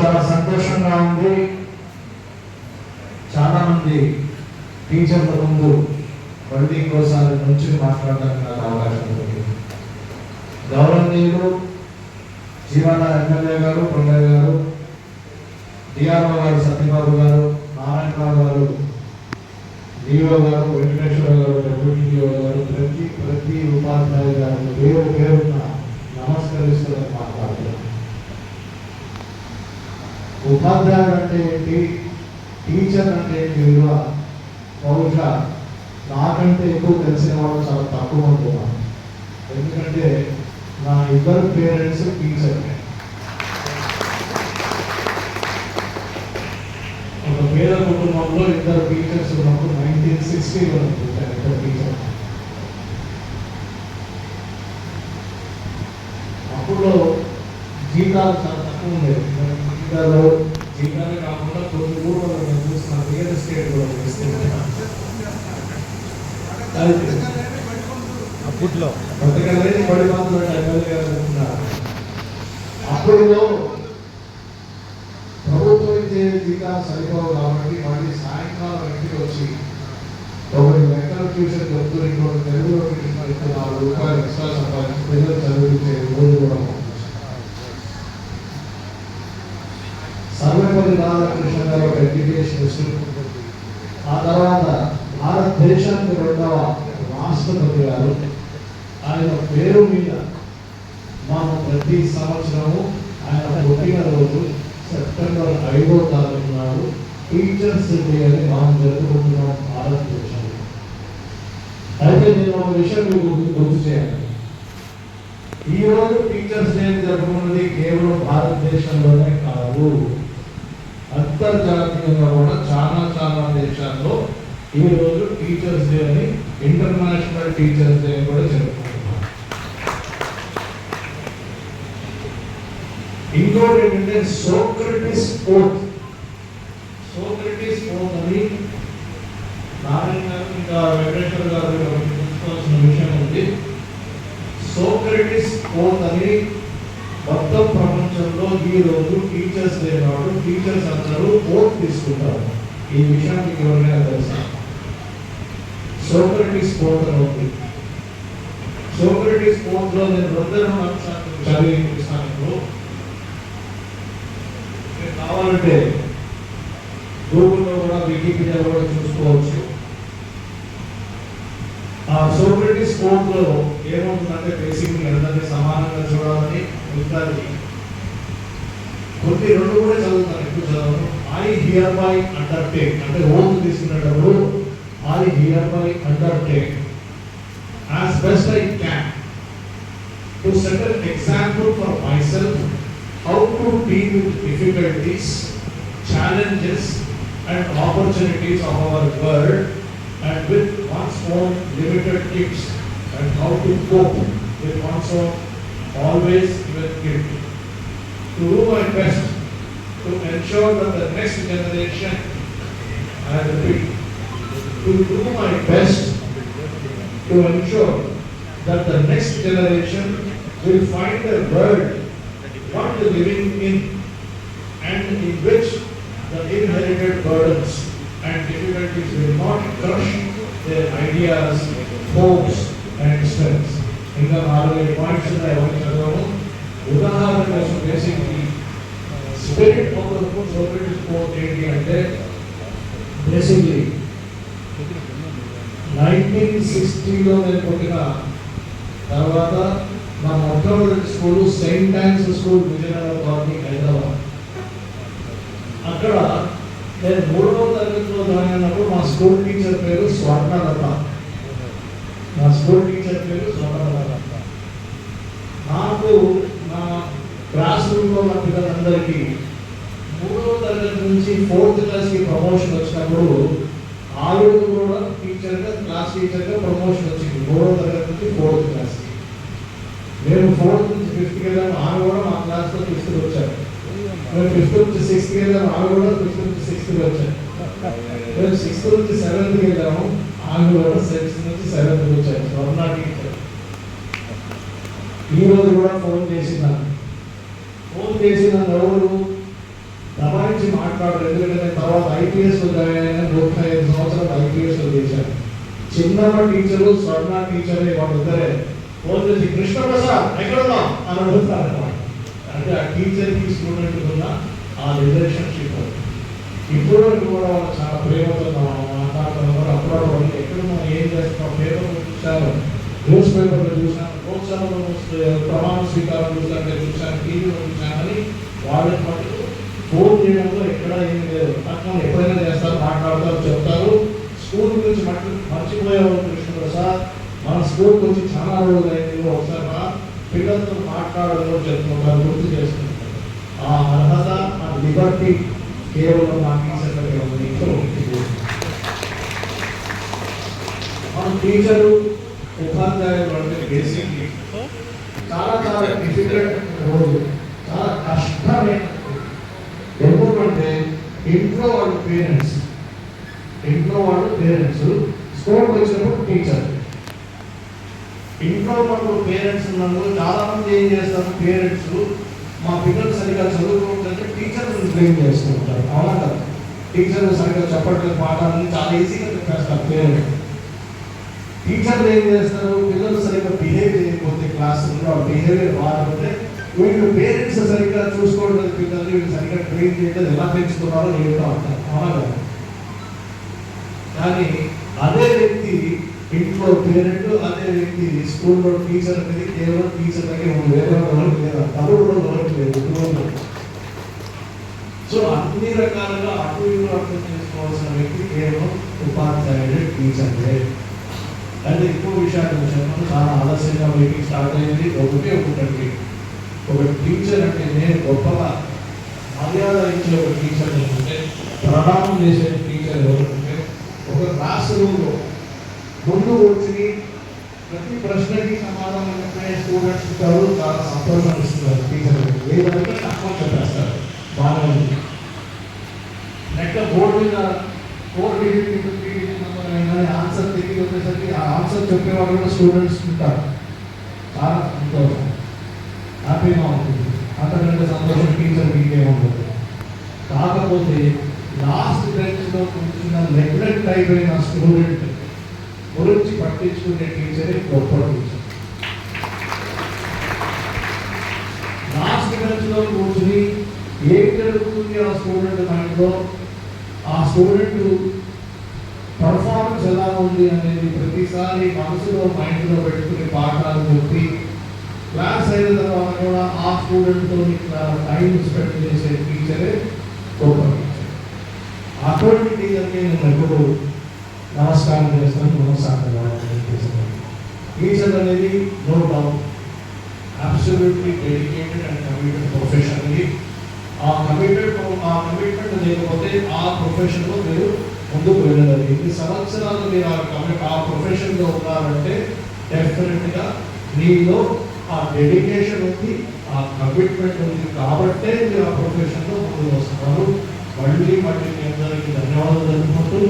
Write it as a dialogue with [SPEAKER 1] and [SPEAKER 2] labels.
[SPEAKER 1] Already చాలా చాలామంది టీచర్ల ముందు మళ్ళీ ఇంకోసారి నుంచి మాట్లాడడానికి నాకు అవకాశం దొరికింది. గౌరవనీయులు జీవన ఎమ్మెల్యే గారు కొండయ్య గారు డిఆర్ఓ గారు సత్యబాబు గారు నారాయణరావు గారు డిఓ గారు వెంకటేశ్వర గారు డెప్యూటీ డిఓ గారు ప్రతి ప్రతి ఉపాధ్యాయు గారు పేరు పేరున నమస్కరిస్తున్నారు ఉపాధ్యాయుడు అంటే ఏంటి? టీచర్ అంటే ఏంటి విలువ? బహుశా నాకంటే ఎక్కువ తెలిసిన వాళ్ళు చాలా తక్కువ అనుకున్నాను ఎందుకంటే నా ఇద్దరు పేరెంట్స్ టీచర్. ఒక పేద కుటుంబంలో ఇద్దరు టీచర్స్ ఉన్నప్పుడు నైన్టీన్ సిక్స్టీలో చూశాను ఇద్దరు టీచర్ అప్పుడు జీతాలు చాలా తక్కువ ఉండేవి. జీతాలు జీతాలు కాకుండా కొన్ని ఊళ్ళో నేను చూసిన రియల్ ఎస్టేట్ కూడా చేస్తున్నాను
[SPEAKER 2] అప్పట్లో
[SPEAKER 1] బతకలేని బడి మాత్రం ఎమ్మెల్యే గారు చెప్తున్నారు అప్పుడు ప్రభుత్వం ఇచ్చే జీతాలు సరిపోవు కాబట్టి మళ్ళీ సాయంకాలం ఇంటికి వచ్చి ఒకటి లెక్కల ట్యూషన్ చెప్తూ ఇంకొకటి తెలుగులో నాలుగు రూపాయలు ఎక్స్ట్రా సంపాదించి పిల్లలు చదివించే రోజు కూడా ఉంది. సర్వేపల్లి రాధాకృష్ణ గారు ఒక ఎడ్యుకేషనిస్ట్ ఆ తర్వాత భారతదేశానికి రెండవ రాష్ట్రపతి గారు ఆయన పేరు మీద మనం ప్రతి సంవత్సరము ఆయన పుట్టినరోజు సెప్టెంబర్ ఐదో తారీఖు నాడు టీచర్స్ డే అని మనం జరుపుకుంటున్నాం భారతదేశంలో. అయితే నేను ఒక విషయం మీకు గుర్తు- చేయాలి. ఈరోజు టీచర్స్ డే జరుపుకున్నది కేవలం భారతదేశంలోనే కాదు. అంతర్జాతీయంగా కూడా చాలా చాలా దేశాల్లో ఈ రోజు టీచర్స్ డే అని ఇంటర్నేషనల్ టీచర్స్ డే కూడా జరుపుకుంటున్నారు. ఇంకోటి ఏంటంటే సోక్రటిస్ పోర్ట్ సోక్రటిస్ పోర్ట్ అని నారాయణ గారు ఇంకా వెంకటేశ్వర గారు తెలుసుకోవాల్సిన విషయం ఉంది. సోక్రటిస్ కోట్ అని ఈ రోజు టీచర్స్ డే నాడు టీచర్స్ అందరూ ఓట్ తీసుకుంటారు. ఈ విషయం మీకు ఎవరికైనా తెలుసా? సోక్రటిస్ కోట్ ఉంది సోక్రటిస్ కోట్ నేను రెండు రెండు చదివి ఇప్పుడు కావాలంటే గూగుల్లో కూడా వికీపీడియా కూడా చూసుకోవచ్చు. ఆ సోక్రటిస్ కోట్ ఏముంటుందంటే బేసిక్ అందరినీ సమానంగా చూడాలని ఉంటుంది కొన్ని రెండు కూడా చదువుతాను ఎక్కువ చదవను ఐ హియర్ బై అండర్టేక్ అంటే ఓత్ తీసుకునేటప్పుడు I hereby undertake as best I can to set an example for myself how to deal with difficulties, challenges and opportunities of our world and with one's own limited tips and how to cope with one's own always even guilt. To do my best to ensure that the next generation, I repeat, to do my best to ensure that the next generation will find a world worth living in and in which the inherited burdens and difficulties will not crush their ideas, hopes and strengths. ఇంకా నాలుగు ఐదు points ఉన్నాయి అవన్నీ చదవము ఉదాహరణ కోసం basically spirit of the quote ఏంటి అంటే basically nineteen సిక్స్టీలో నేను పుట్టిన తర్వాత మా మొట్టమొదటి school saint thanks school Vijayanagaram colony Hyderabad. అక్కడ నేను మూడవ తరగతిలో జాయిన్ అయినప్పుడు మా స్కూల్ టీచర్ పేరు స్వర్ణలత. మా స్కూల్ టీచర్ పేరు స్వర్ణలత. నాకు క్లాస్ రూమ్లో ఉన్న పిల్లలందరికీ మూడవ తరగతి నుంచి ఫోర్త్ క్లాస్కి ప్రమోషన్ వచ్చినప్పుడు ఆవిడ కూడా టీచర్గా క్లాస్ టీచర్గా ప్రమోషన్ వచ్చింది. మూడవ తరగతి నుంచి ఫోర్త్ క్లాస్కి. మేము ఫోర్త్ నుంచి ఫిఫ్త్కి వెళ్ళాము. ఆమె కూడా మా క్లాస్లో ఫిఫ్త్ వచ్చారు. మేము ఫిఫ్త్ నుంచి సిక్స్త్కి వెళ్ళాము. ఆమె కూడా ఫిఫ్త్ నుంచి సిక్స్త్కి వచ్చారు. మేము సిక్స్త్ నుంచి సెవెంత్కి వెళ్ళాము. ఆమె కూడా సిక్స్త్ నుంచి సెవెంత్కి వచ్చారు. స్వర్ణ టీచర్. ఈ రోజు కూడా ఫోన్ చేసినాను ఫోన్ చేసిన నన్ను ఎవరు దబాయించి మాట్లాడరు. ఎందుకంటే నేను తర్వాత ఐపీఎస్లో జాయిన్ ముప్పై ఐదు సంవత్సరాలు ఐపీఎస్లో చేశాను చిన్నమ్మ టీచరు స్వర్ణ టీచర్ వాళ్ళిద్దరే ఫోన్ చేసి కృష్ణప్రసాద్ ఎక్కడ ఉన్నావు? అని అడుగుతారు అంటే ఆ టీచర్కి స్టూడెంట్ ఉన్న ఆ రిలేషన్షిప్ ఇప్పుడు కూడా వాళ్ళు చాలా ప్రేమతో మాట్లాడుతున్నారు. అప్పుడు వాళ్ళు ఎక్కడ మనం ఏం చేస్తున్నాం పేపర్ చూసాను న్యూస్ పేపర్లో చూసాను ప్రోత్సాహం ప్రమాణ స్వీకారం చూసాను చూసాను టీవీలో చూసానని వాళ్ళకి మటుకు ఫోన్ చేయడంలో ఎక్కడ ఏం లేదు. అట్లా ఎప్పుడైనా చేస్తారు మాట్లాడతారు చెప్తారు. స్కూల్ గురించి మట్టి మర్చిపోయేవాళ్ళు కృష్ణప్రసాద్ మన స్కూల్ గురించి చాలా రోజులైంది ఒకసారి రా, పిల్లలతో మాట్లాడడం చెప్తుంటారు గుర్తు చేసుకుంటారు ఆ అర్హత ఆ లిబర్టీ కేవలం నాకు టీచర్లకే ఉంది. మన టీచరు ఉపాధ్యాయులు అంటే బేసిక్లీ చాలా చాలా డిఫికల్ట్ రోజు. చాలా కష్టమైన ఎందుకంటే ఇంట్లో వాళ్ళు పేరెంట్స్. ఇంట్లో వాళ్ళు పేరెంట్స్. స్కూల్కి వచ్చినప్పుడు టీచర్. ఇంట్లో వాళ్ళు పేరెంట్స్ ఉన్నప్పుడు చాలా మంది ఏం చేస్తారు? పేరెంట్స్ మా పిల్లలు సరిగా చదువుకుంటుంటే టీచర్లను బ్లేమ్ చేస్తూ ఉంటారు. అవునా కదా? టీచర్లు సరిగ్గా చెప్పట్లేదు పాఠాలని చాలా ఈజీగా చెప్పేస్తారు పేరెంట్స్. టీచర్లు ఏం చేస్తారు? పిల్లలు సరిగ్గా బిహేవ్ చేయకపోతే క్లాస్ రూమ్లో బిహేవియర్ బాగుంటే వీళ్ళు పేరెంట్స్ సరిగ్గా చూసుకోవడం పిల్లల్ని వీళ్ళు సరిగ్గా ట్రైన్ చేయడం ఎలా పెంచుతున్నారో ఏంటో అంటారు అవునా కానీ అదే వ్యక్తి ఇంట్లో పేరెంట్ అదే వ్యక్తి స్కూల్లో టీచర్ అనేది కేవలం టీచర్ దగ్గర వేరే ఎవరికి లేదు కూడా ఎవరికి సో అన్ని రకాలుగా అటు ఇటు అర్థం చేసుకోవాల్సిన వ్యక్తి కేవలం ఉపాధ్యాయుడు టీచర్లే అంటే ఎక్కువ విషయాలు చెప్పడం. చాలా ఆలస్యంగా మీటింగ్ స్టార్ట్ అయింది. ఒకటే ఒకటి ఒక టీచర్ అంటే నేను గొప్పగా మర్యాద ఇచ్చే ఒక టీచర్ ఉంటే ప్రణామం చేసే టీచర్ ఎవరంటే ఒక క్లాస్ రూమ్లో ముందు వచ్చి ప్రతి ప్రశ్నకి సమాధానం చెప్పే స్టూడెంట్స్ గారు చాలా సంతోషం ఇస్తున్నారు టీచర్ ఏదంటే తక్కువ చెప్పేస్తారు? బాగా ఉంది. నెక్స్ట్ బోర్డు మీద ఫోర్ డిగ్రీ ఇంటూ ఆన్సర్ తిరిగి వచ్చేసరికి ఆ ఆన్సర్ చెప్పేవాళ్ళు కూడా స్టూడెంట్స్ ఉంటారు. చాలా సంతోషం. హ్యాపీగా ఉంటుంది. అంతకంటే సంతోషం టీచర్ మీకే ఉంటుంది. కాకపోతే లాస్ట్ బెంచ్లో కూర్చున్న నెగ్లెక్ట్ అయిపోయిన స్టూడెంట్ గురించి పట్టించుకునే టీచరే గొప్ప టీచర్ లాస్ట్ బెంచ్లో కూర్చుని ఏం జరుగుతుంది ఆ స్టూడెంట్ దాంట్లో ఆ స్టూడెంట్ ఉంది అనేది ప్రతిసారి మనసులో మైండ్లో పెట్టుకుని పాఠాలు చెప్పి క్లాస్ అయిన తర్వాత కూడా ఆ స్టూడెంట్తో టైం స్పెండ్ చేసే టీచరే గొప్ప టీచర్ అటువంటి టీచర్కి నేను ఎప్పుడు నమస్కారం చేస్తాను నమస్కారం టీచర్ అనేది no doubt absolutely dedicated and committed professionally ఆ కమిటెడ్ ఆ కమిట్మెంట్ లేకపోతే ఆ ప్రొఫెషన్లో మీరు ముందుకు వెళ్ళలేదు ఇన్ని సంవత్సరాలు మీరు ఆ కమిట్ ఆ ప్రొఫెషన్లో ఉన్నారంటే డెఫినెట్గా మీలో ఆ డెడికేషన్ ఉంది ఆ కమిట్మెంట్ ఉంది. కాబట్టే మీరు ఆ ప్రొఫెషన్లో ముందుకు వస్తున్నారు. మళ్ళీ మళ్ళీ మీ అందరికీ ధన్యవాదాలు తెలుపుకుంటూ